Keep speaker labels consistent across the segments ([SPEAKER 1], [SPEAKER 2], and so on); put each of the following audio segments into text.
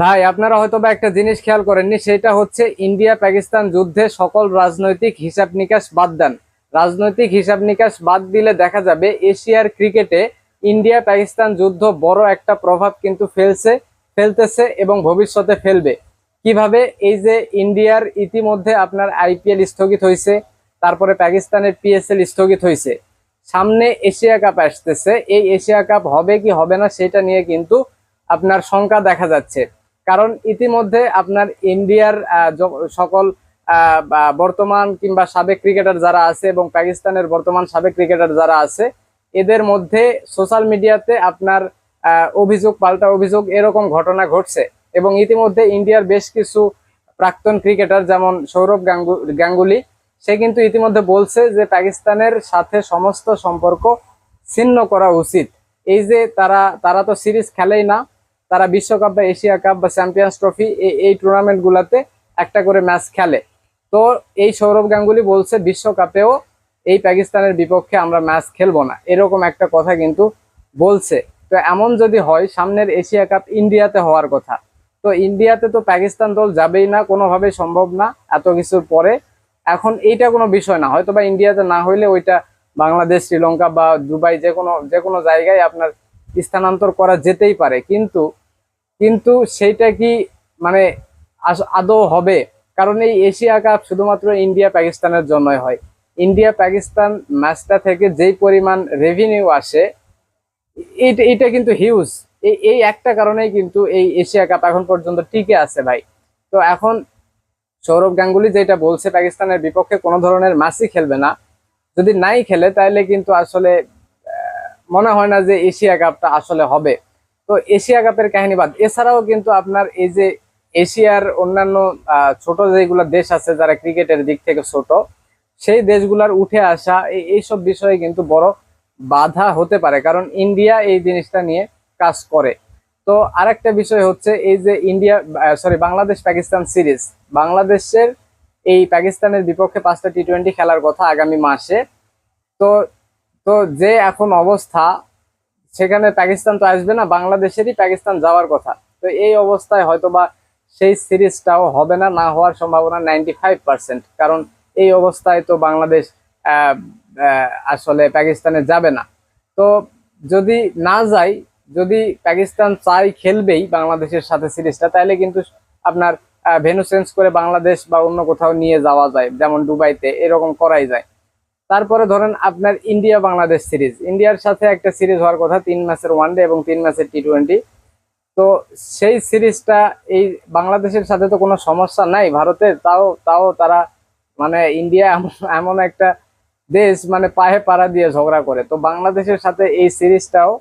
[SPEAKER 1] ভাই, আপনারা হয়তো বা একটা জিনিস খেয়াল করেননি, সেটা হচ্ছে ইন্ডিয়া পাকিস্তান যুদ্ধে সকল রাজনৈতিক হিসাব নিকাশ বাদ দেন। রাজনৈতিক হিসাব নিকাশ বাদ দিলে দেখা যাবে এশিয়ার ক্রিকেটে ইন্ডিয়া পাকিস্তান যুদ্ধ বড় একটা প্রভাব কিন্তু ফেলছে, ফেলতেছে এবং ভবিষ্যতে ফেলবে। কীভাবে? এই যে ইন্ডিয়ার ইতিমধ্যে আপনার আইপিএল স্থগিত হয়েছে, তারপরে পাকিস্তানের পিএসএল স্থগিত হয়েছে। সামনে এশিয়া কাপ আসতেছে, এই এশিয়া কাপ হবে কি হবে না সেটা নিয়ে কিন্তু আপনার শঙ্কা দেখা যাচ্ছে। কারণ ইতিমধ্যে আপনার ইন্ডিয়ার সকল বর্তমান কিংবা সাবেক ক্রিকেটার যারা আছে এবং পাকিস্তানের বর্তমান সাবেক ক্রিকেটার যারা আছে, এদের মধ্যে সোশ্যাল মিডিয়াতে আপনার অভিযোগ, পাল্টা অভিযোগ এরকম ঘটনা ঘটছে এবং ইতিমধ্যে ইন্ডিয়ার বেশ কিছু প্রাক্তন ক্রিকেটার যেমন সৌরভ গাঙ্গু- গাঙ্গুলি, সে কিন্তু ইতিমধ্যে বলছে যে পাকিস্তানের সাথে সমস্ত সম্পর্ক ছিন্ন করা উচিত। এই যে তারা তারা তো সিরিজ খেলেই না তারা বিশ্বকাপ বা এশিয়া কাপ বা চ্যাম্পিয়ন্স ট্রফি এই টুর্নামেন্ট গুলাতে একটা করে ম্যাচ খেলে। তো এই সৌরভ গাঙ্গুলি বলছে, বিশ্বকাপেও এই পাকিস্তানের বিপক্ষে আমরা ম্যাচ খেলব না। এরকম একটা কথা কিন্তু বলছে। তো এমন যদি হয়, সামনের এশিয়া কাপ ইন্ডিয়াতে হওয়ার কথা। তো ইন্ডিয়াতে তো পাকিস্তান দল যাবেই না, কোনোভাবেই সম্ভব না, এত কিছুর পরে। এখন এইটা কোনো বিষয় না। হয়তো বা ইন্ডিয়াতে না হইলে ওইটা বাংলাদেশ, শ্রীলঙ্কা বা দুবাই যে কোনো যে কোনো জায়গায় আপনার স্থানান্তর করা যেতেই পারে। কিন্তু কিন্তু সেইটা কি মানে আদৌ হবে? কারণ এই এশিয়া কাপ শুধুমাত্র ইন্ডিয়া পাকিস্তানের জন্যই হয়। ইন্ডিয়া পাকিস্তান ম্যাচটা থেকে যেই পরিমাণ রেভিনিউ আসে এটা কিন্তু হিউজ এই এই একটা কারণেই কিন্তু এই এশিয়া কাপ এখন পর্যন্ত টিকে আছে ভাই। তো এখন সৌরভ গাঙ্গুলি যেটা বলছে, পাকিস্তানের বিপক্ষে কোনো ধরনের ম্যাচই খেলবে না। যদি নাই খেলে তাহলে কিন্তু আসলে মনে হয় না যে এশিয়া কাপটা আসলে হবে। তো এশিয়া কাপের কাহিনী বাদ। এছাড়াও কিন্তু আপনার এই যে এশিয়ার অন্যান্য ছোট যেগুলো দেশ আছে যারা ক্রিকেটের দিক থেকে ছোট, সেই দেশগুলার উঠে আসা এই, এইসব বিষয়ে কিন্তু বড় বাধা হতে পারে। কারণ ইন্ডিয়া এই জিনিসটা নিয়ে কাজ করে। তো আরেকটা বিষয় হচ্ছে এই যে India sorry Bangladesh Pakistan series. বাংলাদেশের এই পাকিস্তানের বিপক্ষে পাঁচটা টি টোয়েন্টি খেলার কথা আগামী মাসে। তো তো যে এখন অবস্থা সেখানে পাকিস্তান তো আসবে না, বাংলাদেশেরই পাকিস্তান যাওয়ার কথা। তো এই অবস্থায় হয়তোবা সেই সিরিজটাও হবে না না হওয়ার সম্ভাবনা নাইনটি কারণ এই অবস্থায় তো বাংলাদেশ আসলে পাকিস্তানে যাবে না। তো যদি না যায়, যদি পাকিস্তান চাই খেলবেই বাংলাদেশের সাথে সিরিজটা, তাহলে কিন্তু আপনার ভেনু চেঞ্জ করে বাংলাদেশ বা অন্য কোথাও নিয়ে যাওয়া যায়, যেমন দুবাইতে, এরকম করাই যায়। তারপরে ধরেন আপনার ইন্ডিয়া বাংলাদেশ সিরিজ। ইন্ডিয়ার সাথে একটা সিরিজ হওয়ার কথা, তিন ম্যাচের ওয়ানডে এবং তিন ম্যাচের টি টোয়েন্টি তো সেই সিরিজটা এই বাংলাদেশের সাথে তো কোনো সমস্যা নাই, ভারতের তাও তাও তারা মানে ইন্ডিয়া এমন- একটা দেশ মানে পায়ে পাড়া দিয়ে ঝগড়া করে। তো বাংলাদেশের সাথে এই সিরিজটাও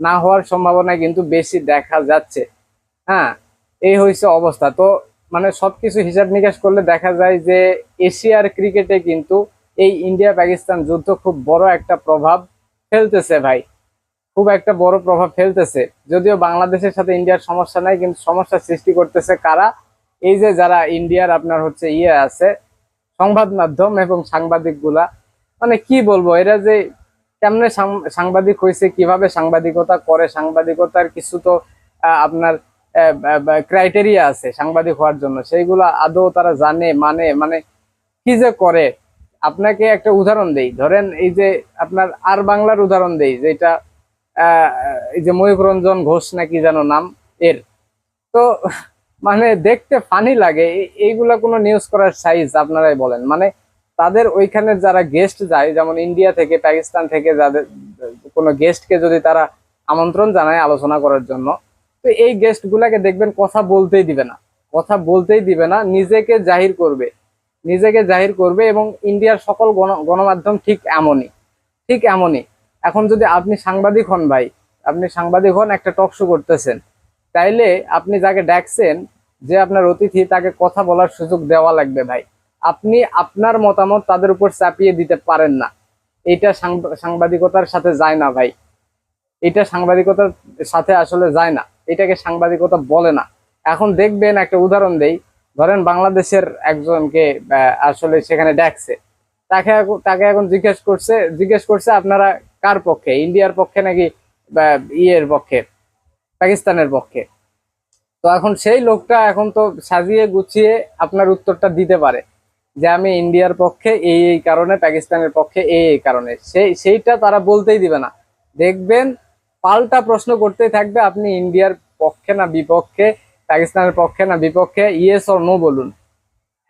[SPEAKER 1] না হওয়ার সম্ভাবনা কিন্তু বেশি দেখা যাচ্ছে। হ্যাঁ এই হয়েছে অবস্থা। তো মানে সবকিছু হিসাব নিকাশ করলে দেখা যায় যে এশিয়ার ক্রিকেটে কিন্তু এই ইন্ডিয়া পাকিস্তান যুদ্ধ খুব বড় একটা প্রভাব ফেলতেছে ভাই। খুব একটা বড় প্রভাব ফেলতেছে। যদিও বাংলাদেশের সাথে ইন্ডিয়ার সমস্যা নাই, কিন্তু সমস্যা সৃষ্টি করতেছে কারা? এই যে যারা ইন্ডিয়ার আপনার হচ্ছে ইয়ে আছে, সংবাদ মাধ্যম এবং সাংবাদিকগুলা মানে কি বলব, এরা যে কেমনে সাংবাদিক হয়েছে কীভাবে সাংবাদিকতা করে, সাংবাদিকতার কিছু তো আপনার ক্রাইটেরিয়া আছে সাংবাদিক হওয়ার জন্য। সেইগুলো আদৌ তারা জানে মানে মানে কি যে করে? আপনাকে একটা উদাহরণ দেই। ধরেন এই যে আপনার আর বাংলার উদাহরণ দেই, যেটা এই যে ময়ূক রঞ্জন ঘোষ নাকি যেন নাম এর। তো মানে দেখতে ফানি লাগে এই- এইগুলা কোনো নিউজ করার সাইজ আপনারাই বলেন। মানে তাদের ওইখানে যারা গেস্ট যায়, যেমন ইন্ডিয়া থেকে পাকিস্তান থেকে যাদের, কোনো গেস্টকে যদি তারা আমন্ত্রণ জানায় আলোচনা করার জন্য, তো এই গেস্ট গুলাকে দেখবেন কথা বলতেই দিবে না। কথা বলতেই দিবে না, নিজেকে জাহির করবে। নিজেকে জাহির করবে এবং ইন্ডিয়ার সকল গণ- গণমাধ্যম ঠিক এমনই ঠিক এমনই। এখন যদি আপনি সাংবাদিক হন ভাই, আপনি সাংবাদিক হন, একটা টক শো করতেছেন, তাইলে আপনি যাকে ডাকছেন, যে আপনার অতিথি, তাকে কথা বলার সুযোগ দেওয়া লাগবে ভাই। আপনি আপনার মতামত তাদের উপর চাপিয়ে দিতে পারেন না। এটা সাংবা- সাংবাদিকতার সাথে যায় না ভাই। এটা সাংবাদিকতার সাথে আসলে যায় না। এটাকে সাংবাদিকতা বলে না। এখন দেখবেন, একটা উদাহরণ দেই। ধরেন বাংলাদেশের একজনকে আসলে সেখানে ডাকছে। তাকে তাকে এখন জিজ্ঞেস করছে জিজ্ঞেস করছে আপনারা কার পক্ষে? ইন্ডিয়ার পক্ষে নাকি ইয়ের পক্ষে? পাকিস্তানের পক্ষে? তো এখন সেই লোকটা এখন তো সাজিয়ে গুছিয়ে আপনার উত্তরটা দিতে পারে যে আমি ইন্ডিয়ার পক্ষে, এই এই কারণে, পাকিস্তানের পক্ষে, এই এই কারণে। সেই সেইটা তারা বলতেই দিবে না। দেখবেন পাল্টা প্রশ্ন করতেই থাকবে, আপনি ইন্ডিয়ার পক্ষে না বিপক্ষে পাকিস্তানের পক্ষে না বিপক্ষে ইয়েস অর নো বলুন।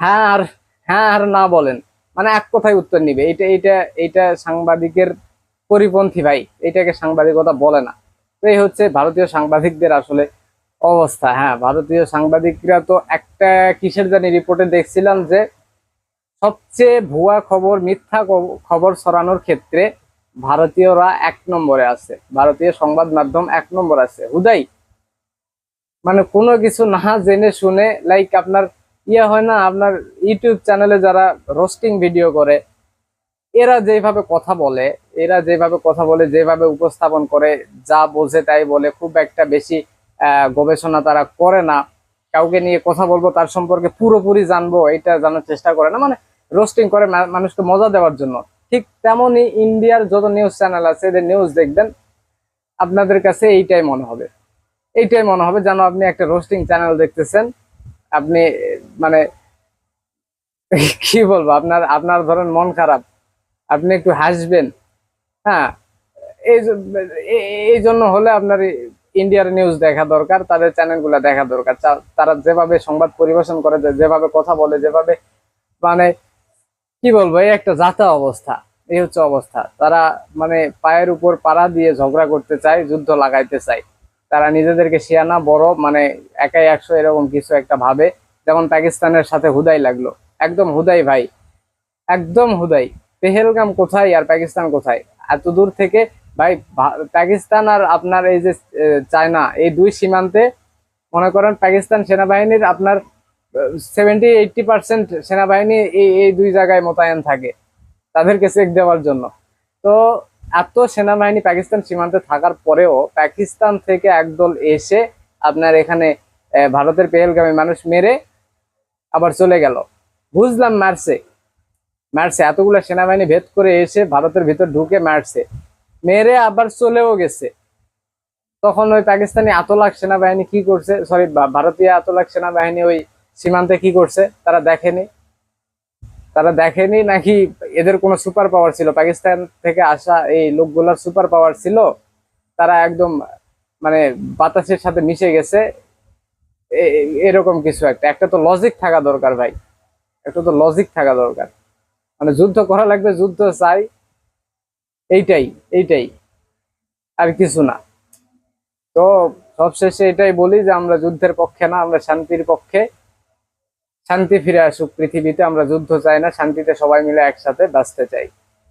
[SPEAKER 1] হ্যাঁ আর হ্যাঁ আর না বলেন। মানে এক কথায় উত্তর নিবে। এটা এটা এটা সাংবাদিকের পরিপন্থী ভাই এটাকে সাংবাদিকতা বলে না। তো এই হচ্ছে ভারতীয় সাংবাদিকদের আসলে অবস্থা। হ্যাঁ ভারতীয় সাংবাদিকরা তো একটা কিসের জানি রিপোর্টে দেখছিলাম যে সবচেয়ে ভুয়া খবর, মিথ্যা খবর ছড়ানোর ক্ষেত্রে ভারতীয়রা এক নম্বরে আছে। ভারতীয় সংবাদ মাধ্যম এক নম্বর আছে। হুদাই মানে কোনো কিছু না জেনে শুনে লাইক আপনার ইয়ে হয় না, আপনার ইউটিউব চ্যানেলে যারা রোস্টিং ভিডিও করে, এরা যেভাবে কথা বলে, এরা যেভাবে কথা বলে, যেভাবে উপস্থাপন করে, যা বোঝে তাই বলে, খুব একটা বেশি গবেষণা তারা করে না। কাউকে নিয়ে কথা বলব তার সম্পর্কে পুরোপুরি জানব, এটা জানার চেষ্টা করে না। মানে রোস্টিং করে মানুষকে মজা দেওয়ার জন্য। ঠিক তেমনই ইন্ডিয়ার যত নিউজ চ্যানেল আছে, এদের নিউজ দেখবেন, আপনাদের কাছে এইটাই মনে হবে। এইটাই মনে হবে যেন আপনি একটা রোস্টিং চ্যানেল দেখতেছেন। আপনি মানে কি বলব, আপনার আপনার ধরেন মন খারাপ, আপনি একটু হাসবেন হ্যাঁ এই জন্য হলে আপনার ইন্ডিয়ার নিউজ দেখা দরকার, তাদের চ্যানেলগুলো দেখা দরকার। তারা যেভাবে সংবাদ পরিবেশন করে যেভাবে কথা বলে, যেভাবে মানে কি বলব, এই একটা যাতা অবস্থা, এই হচ্ছে অবস্থা। তারা মানে পায়ের উপর পাড়া দিয়ে ঝগড়া করতে চায়, যুদ্ধ লাগাইতে চায়। তারা নিজেদেরকে শিয়ানা বড় মানে একাই একশো এরকম কিছু একটা ভাবে। যেমন পাকিস্তানের সাথে হুদাই লাগল। একদম হুদাই ভাই। একদম হুদাই। পেহেলগাম কোথায় আর পাকিস্তান কোথায়? এত দূর থেকে ভাই পাকিস্তান আর আপনার এই যে চায়না, এই দুই সীমান্তে মনে করেন পাকিস্তান সেনাবাহিনীর আপনার সেভেন্টি এইটটি পার্সেন্ট সেনাবাহিনী এই এই দুই জায়গায় মোতায়েন থাকে। তাদেরকে চেক দেওয়ার জন্য। তো এত সেনাবাহিনী পাকিস্তান সীমান্তে থাকার পরেও পাকিস্তান থেকে একদল এসে আপনার এখানে ভারতের পেহেলগামী মানুষ মেরে আবার চলে গেল। বুঝলাম মারছে। মারছে। এতগুলো সেনাবাহিনী ভেদ করে এসে ভারতের ভিতর ঢুকে মারছে। মেরে আবার চলেও গেছে। তখন ওই পাকিস্তানি আতলাক সেনাবাহিনী কি করছে? সরি ভারতীয় আতলাক সেনাবাহিনী ওই সীমান্তে কি করছে? তারা দেখেনি। তারা দেখেনি নাকি এদের কোনো সুপার পাওয়ার ছিল? পাকিস্তান থেকে আসা এই লোকগুলার সুপার পাওয়ার ছিল। তারা একদম মানে বাতাসের সাথে মিশে গেছে। এরকম কিছু একটা। একটা তো লজিক থাকা দরকার ভাই। একটা তো লজিক থাকা দরকার। মানে যুদ্ধ করা লাগবে, যুদ্ধ চাই। এইটাই এইটাই। আর কিছু না। তো সবশেষে এটাই বলি যে, আমরা যুদ্ধের পক্ষে না, আমরা শান্তির পক্ষে। শান্তি ফিরে আসুক পৃথিবীতে আমরা যুদ্ধ চাই না শান্তিতে সবাই মিলে একসাথে বাঁচতে চাই।